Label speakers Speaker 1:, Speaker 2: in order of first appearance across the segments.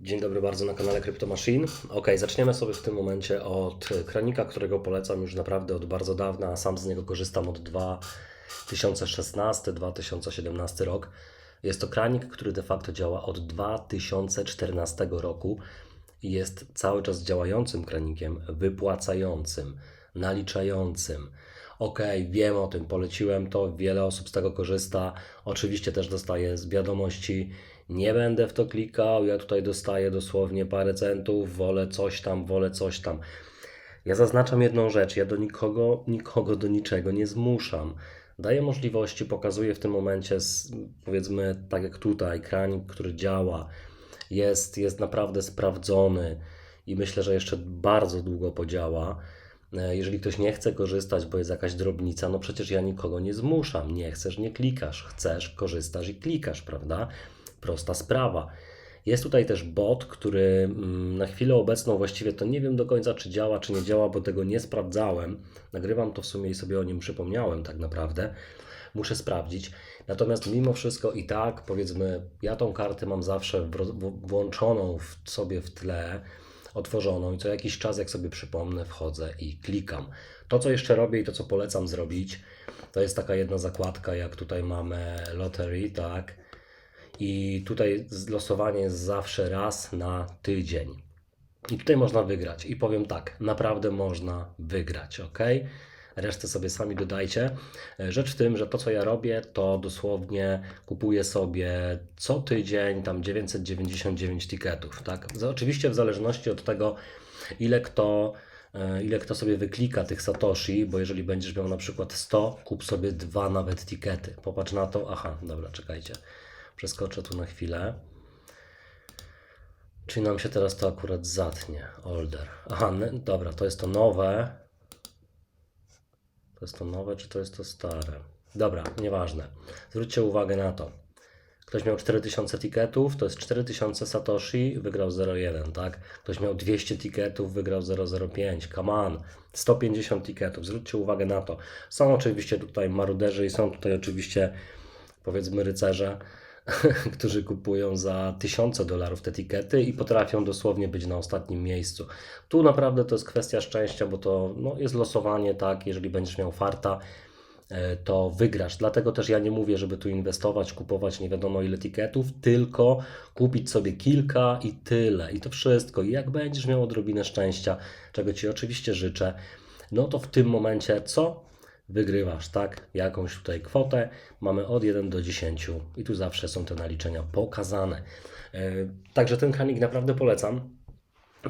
Speaker 1: Dzień dobry bardzo na kanale Crypto Machine. Ok, zaczniemy sobie w tym momencie od kranika, którego polecam już naprawdę od bardzo dawna, sam z niego korzystam od 2016-2017 rok. Jest to kranik, który de facto działa od 2014 roku i jest cały czas działającym kranikiem, wypłacającym, naliczającym. Ok, wiem o tym, poleciłem to, wiele osób z tego korzysta. Oczywiście też dostaję z wiadomości, nie będę w to klikał, ja tutaj dostaję dosłownie parę centów, wolę coś tam, wolę coś tam. Ja zaznaczam jedną rzecz, ja do nikogo, nikogo do niczego nie zmuszam. Daję możliwości, pokazuję w tym momencie, powiedzmy tak jak tutaj, kranik, który działa, jest, jest naprawdę sprawdzony i myślę, że jeszcze bardzo długo podziała. E, Jeżeli ktoś nie chce korzystać, bo jest jakaś drobnica, no przecież ja nikogo nie zmuszam. Nie chcesz, nie klikasz. Chcesz, korzystasz i klikasz, prawda? Prosta sprawa. Jest tutaj też bot, który mm, na chwilę obecną właściwie to nie wiem do końca, czy działa, czy nie działa, bo tego nie sprawdzałem. Nagrywam to w sumie i sobie o nim przypomniałem tak naprawdę. Muszę sprawdzić. Natomiast mimo wszystko i tak, powiedzmy, ja tą kartę mam zawsze włączoną w sobie w tle, otworzoną i co jakiś czas, jak sobie przypomnę, wchodzę i klikam. To, co jeszcze robię i to, co polecam zrobić, to jest taka jedna zakładka, jak tutaj mamy lottery, tak? I tutaj losowanie jest zawsze raz na tydzień. I tutaj można wygrać. I powiem tak, naprawdę można wygrać, ok? Resztę sobie sami dodajcie. E, Rzecz w tym, że to co ja robię, to dosłownie kupuję sobie co tydzień tam 999 tiketów, tak? Oczywiście w zależności od tego, ile kto, e, ile kto sobie wyklika tych satoshi, bo jeżeli będziesz miał na przykład 100, kup sobie dwa nawet tikety. Popatrz na to. Aha, dobra, czekajcie. Przeskoczę tu na chwilę. Czyli nam się teraz to akurat zatnie. Older. Aha, dobra, to jest to nowe. To jest to nowe, czy to jest to stare? Dobra, nieważne. Zwróćcie uwagę na to. Ktoś miał 4000 tiketów, to jest 4000 Satoshi, wygrał 0,1, tak? Ktoś miał 200 tiketów, wygrał 0,05. Come on, 150 tiketów. Zwróćcie uwagę na to. Są oczywiście tutaj maruderzy i są tutaj oczywiście, powiedzmy, rycerze, którzy kupują za tysiące dolarów te tikety i potrafią dosłownie być na ostatnim miejscu. Tu naprawdę to jest kwestia szczęścia, bo to no, jest losowanie, tak? Jeżeli będziesz miał farta, e, to wygrasz. Dlatego też ja nie mówię, żeby tu inwestować, kupować nie wiadomo ile tiketów, tylko kupić sobie kilka i tyle. I to wszystko. I jak będziesz miał odrobinę szczęścia, czego Ci oczywiście życzę, no to w tym momencie co? Wygrywasz, tak? Jakąś tutaj kwotę. Mamy od 1 do 10 i tu zawsze są te naliczenia pokazane. E, Także ten kranik naprawdę polecam.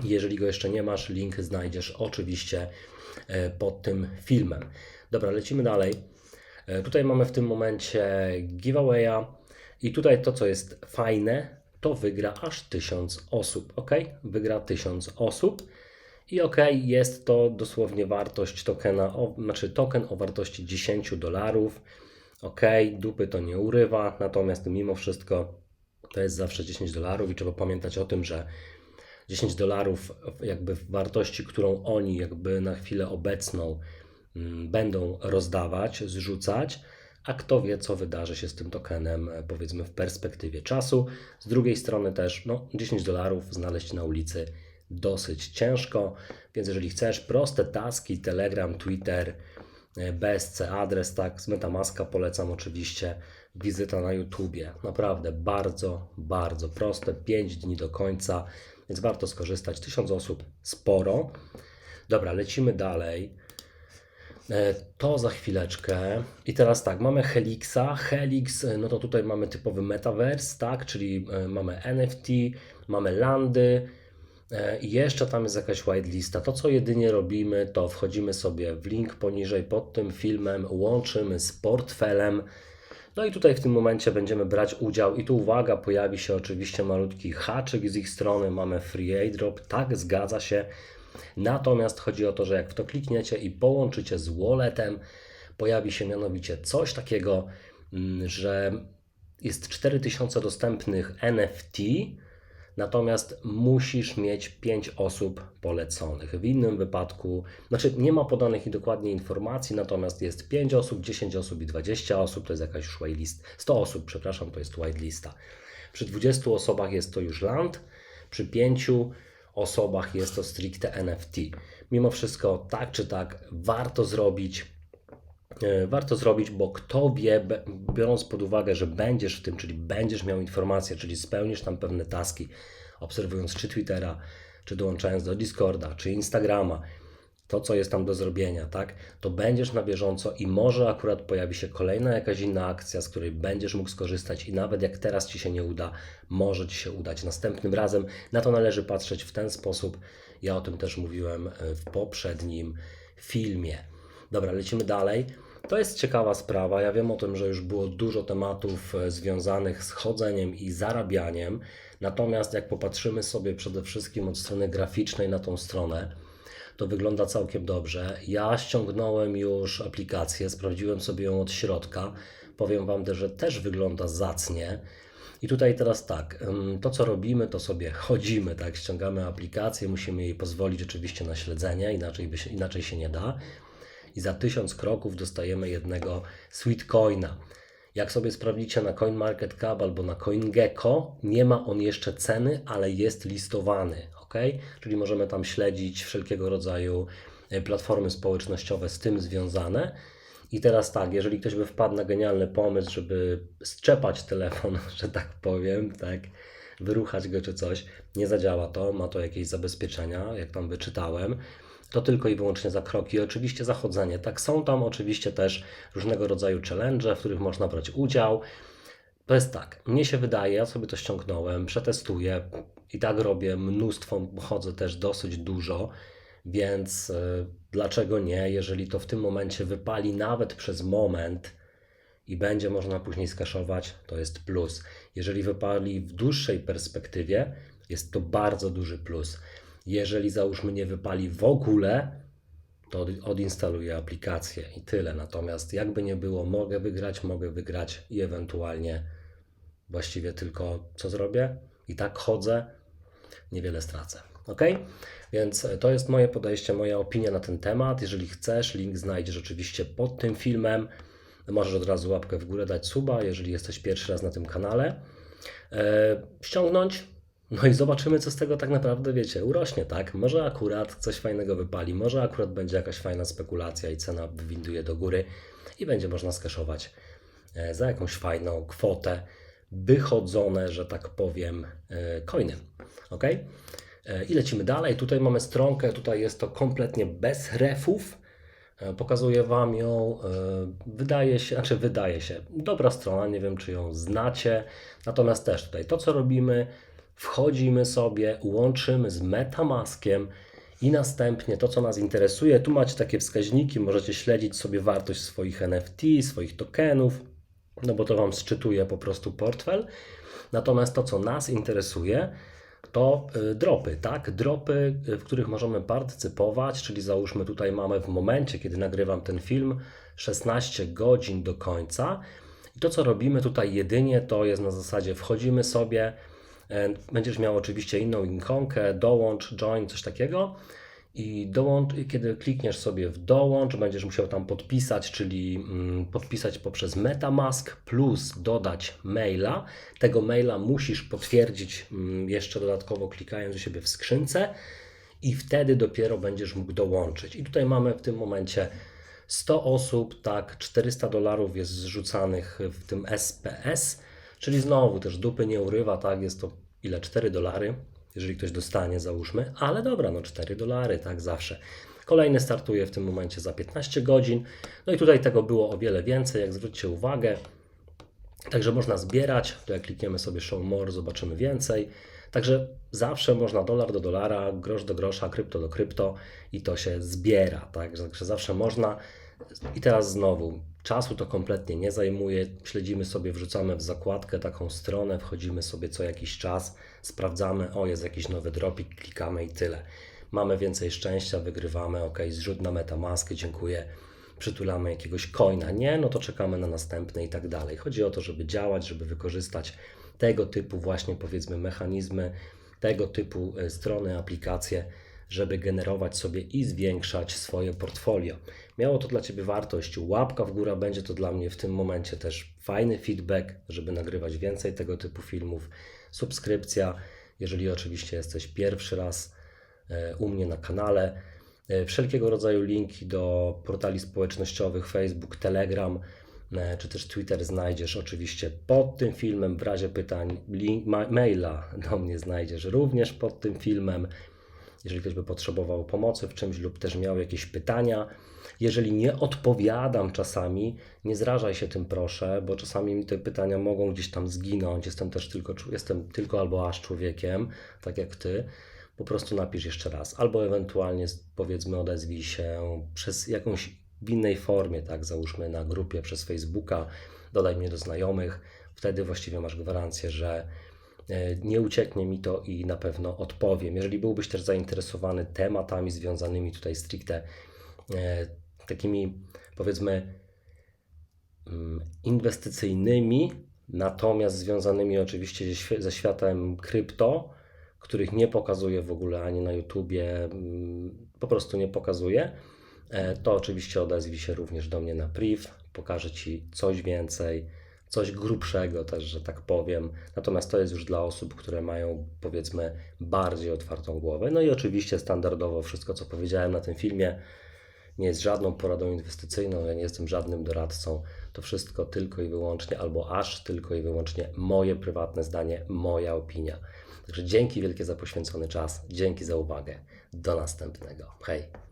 Speaker 1: Jeżeli go jeszcze nie masz, link znajdziesz oczywiście e, pod tym filmem. Dobra, lecimy dalej. E, Tutaj mamy w tym momencie giveawaya i tutaj to, co jest fajne, to wygra aż 1000 osób, ok? Wygra 1000 osób i ok, jest to dosłownie wartość tokena, o, znaczy token o wartości 10 dolarów. Ok, dupy to nie urywa, natomiast mimo wszystko to jest zawsze 10 dolarów i trzeba pamiętać o tym, że 10 dolarów jakby w wartości, którą oni jakby na chwilę obecną mm, będą rozdawać, zrzucać, a kto wie, co wydarzy się z tym tokenem, e, powiedzmy w perspektywie czasu. Z drugiej strony też, no, 10 dolarów znaleźć na ulicy dosyć ciężko, więc jeżeli chcesz proste taski, Telegram, Twitter, e, BSC adres, tak, z Metamaska polecam oczywiście wizyta na YouTubie. Naprawdę bardzo, bardzo proste, 5 dni do końca, więc warto skorzystać. 1000 osób, sporo. Dobra, lecimy dalej. E, To za chwileczkę. I teraz tak, mamy Helixa. Helix, e, no to tutaj mamy typowy metaverse, tak? Czyli mamy NFT, mamy landy i jeszcze tam jest jakaś whitelista. To, co jedynie robimy, to wchodzimy sobie w link poniżej pod tym filmem, łączymy z portfelem. No i tutaj w tym momencie będziemy brać udział i tu uwaga, pojawi się oczywiście malutki haczyk z ich strony, mamy free airdrop, tak, zgadza się. Natomiast chodzi o to, że jak w to klikniecie i połączycie z walletem, pojawi się mianowicie coś takiego, mm, że jest 4000 dostępnych NFT Natomiast musisz mieć 5 osób poleconych. W innym wypadku, znaczy nie ma podanych i dokładnie informacji, natomiast jest 5 osób, 10 osób i 20 osób, to jest jakaś już whitelist, 100 osób, przepraszam, to jest whitelista. Przy 20 osobach jest to już land, przy 5 osobach jest to stricte NFT. Mimo wszystko, tak czy tak, warto zrobić warto zrobić, bo kto wie, biorąc pod uwagę, że będziesz w tym, czyli będziesz miał informacje, czyli spełnisz tam pewne taski, obserwując czy Twittera, czy dołączając do Discorda, czy Instagrama, to co jest tam do zrobienia, tak, to będziesz na bieżąco i może akurat pojawi się kolejna jakaś inna akcja, z której będziesz mógł skorzystać i nawet jak teraz Ci się nie uda, może Ci się udać następnym razem. Na to należy patrzeć w ten sposób. Ja o tym też mówiłem e, w poprzednim filmie. Dobra, lecimy dalej. To jest ciekawa sprawa. Ja wiem o tym, że już było dużo tematów e, związanych z chodzeniem i zarabianiem. Natomiast jak popatrzymy sobie przede wszystkim od strony graficznej na tą stronę, to wygląda całkiem dobrze. Ja ściągnąłem już aplikację, sprawdziłem sobie ją od środka. Powiem Wam też, że też wygląda zacnie. I tutaj teraz tak, to co robimy, to sobie chodzimy, tak, ściągamy aplikację, musimy jej pozwolić oczywiście na śledzenie, inaczej, by się, inaczej się nie da. I za 1000 kroków dostajemy jednego Sweetcoina. Jak sobie sprawdzicie na CoinMarketCap albo na CoinGecko, nie ma on jeszcze ceny, ale jest listowany, ok? Czyli możemy tam śledzić wszelkiego rodzaju e, platformy społecznościowe z tym związane. I teraz tak, jeżeli ktoś by wpadł na genialny pomysł, żeby szczepać telefon, że tak powiem, tak, wyruchać go czy coś, nie zadziała to, ma to jakieś zabezpieczenia, jak tam wyczytałem, to tylko i wyłącznie za kroki. Oczywiście zachodzenie. Tak, są tam oczywiście też różnego rodzaju challenge, w których można brać udział. To jest tak, mnie się wydaje, ja sobie to ściągnąłem, przetestuję i tak robię mnóstwo, chodzę też dosyć dużo, więc y, dlaczego nie, jeżeli to w tym momencie wypali nawet przez moment i będzie można później skaszować, to jest plus. Jeżeli wypali w dłuższej perspektywie, jest to bardzo duży plus. Jeżeli załóżmy nie wypali w ogóle, to od- odinstaluję aplikację i tyle. Natomiast jakby nie było, mogę wygrać, mogę wygrać i ewentualnie właściwie tylko co zrobię? I tak chodzę, niewiele stracę. Ok? Więc e, to jest moje podejście, moja opinia na ten temat. Jeżeli chcesz, link znajdziesz oczywiście pod tym filmem. Możesz od razu łapkę w górę dać suba, jeżeli jesteś pierwszy raz na tym kanale. E, ściągnąć. No i zobaczymy, co z tego tak naprawdę, wiecie, urośnie, tak? Może akurat coś fajnego wypali, może akurat będzie jakaś fajna spekulacja i cena wywinduje do góry i będzie można skaszować e, za jakąś fajną kwotę wychodzone, że tak powiem, e, coiny. Ok? E, I lecimy dalej. Tutaj mamy stronkę, tutaj jest to kompletnie bez refów. Pokazuję Wam ją. Wydaje się, znaczy wydaje się, dobra strona, nie wiem czy ją znacie. Natomiast też tutaj to, co robimy, wchodzimy sobie, łączymy z Metamaskiem i następnie to, co nas interesuje. Tu macie takie wskaźniki, możecie śledzić sobie wartość swoich NFT, swoich tokenów, no bo to Wam sczytuje po prostu portfel. Natomiast to, co nas interesuje, to y, dropy, tak? Dropy, y, w których możemy partycypować, czyli załóżmy tutaj mamy w momencie, kiedy nagrywam ten film, 16 godzin do końca. I to, co robimy tutaj jedynie, to jest na zasadzie wchodzimy sobie, będziesz miał oczywiście inną ikonkę, dołącz, join, coś takiego. I dołącz, kiedy klikniesz sobie w dołącz, będziesz musiał tam podpisać, czyli mm, podpisać poprzez Metamask plus dodać maila. Tego maila musisz potwierdzić mm, jeszcze dodatkowo klikając u siebie w skrzynce i wtedy dopiero będziesz mógł dołączyć. I tutaj mamy w tym momencie 100 osób, tak, 400 dolarów jest zrzucanych w tym SPS, czyli znowu też dupy nie urywa, tak, jest to ile? 4 dolary, jeżeli ktoś dostanie, załóżmy, ale dobra, no 4 dolary, tak, zawsze. Kolejny startuje w tym momencie za 15 godzin, no i tutaj tego było o wiele więcej, jak zwróćcie uwagę, Także można zbierać, tutaj klikniemy sobie show more, zobaczymy więcej. Także zawsze można dolar do dolara, grosz do grosza, krypto do krypto i to się zbiera, tak? Także zawsze można. I teraz znowu, czasu to kompletnie nie zajmuje. Śledzimy sobie, wrzucamy w zakładkę taką stronę, wchodzimy sobie co jakiś czas, sprawdzamy, o jest jakiś nowy dropik, klikamy i tyle. Mamy więcej szczęścia, wygrywamy, ok, zrzut na Metamask, dziękuję przytulamy jakiegoś coina, nie, no to czekamy na następne i tak dalej. Chodzi o to, żeby działać, żeby wykorzystać tego typu właśnie powiedzmy mechanizmy tego typu e, strony, aplikacje, żeby generować sobie i zwiększać swoje portfolio. Miało to dla Ciebie wartość. Łapka w górę będzie to dla mnie w tym momencie też fajny feedback, żeby nagrywać więcej tego typu filmów. Subskrypcja, jeżeli oczywiście jesteś pierwszy raz e, u mnie na kanale. E, Wszelkiego rodzaju linki do portali społecznościowych Facebook, Telegram e, czy też Twitter znajdziesz oczywiście pod tym filmem. W razie pytań link, ma, maila do mnie znajdziesz również pod tym filmem. Jeżeli ktoś by potrzebował pomocy w czymś lub też miał jakieś pytania, jeżeli nie odpowiadam czasami, nie zrażaj się tym proszę, bo czasami mi te pytania mogą gdzieś tam zginąć. Jestem też tylko, jestem tylko albo aż człowiekiem, tak jak ty. Po prostu napisz jeszcze raz, albo ewentualnie powiedzmy odezwij się przez jakąś w innej formie, tak, załóżmy na grupie przez Facebooka, dodaj mnie do znajomych. Wtedy właściwie masz gwarancję, że nie ucieknie mi to i na pewno odpowiem. Jeżeli byłbyś też zainteresowany tematami związanymi tutaj stricte e, takimi powiedzmy mm, inwestycyjnymi, natomiast związanymi oczywiście ze światem krypto, których nie pokazuję w ogóle ani na YouTubie, mm, po prostu nie pokazuję, e, to oczywiście odezwij się również do mnie na priv, pokażę Ci coś więcej, coś grubszego też, że tak powiem. Natomiast to jest już dla osób, które mają powiedzmy bardziej otwartą głowę. No i oczywiście standardowo wszystko, co powiedziałem na tym filmie, nie jest żadną poradą inwestycyjną, ja nie jestem żadnym doradcą. To wszystko tylko i wyłącznie, albo aż tylko i wyłącznie moje prywatne zdanie, moja opinia. Także dzięki wielkie za poświęcony czas, dzięki za uwagę. Do następnego. Hej.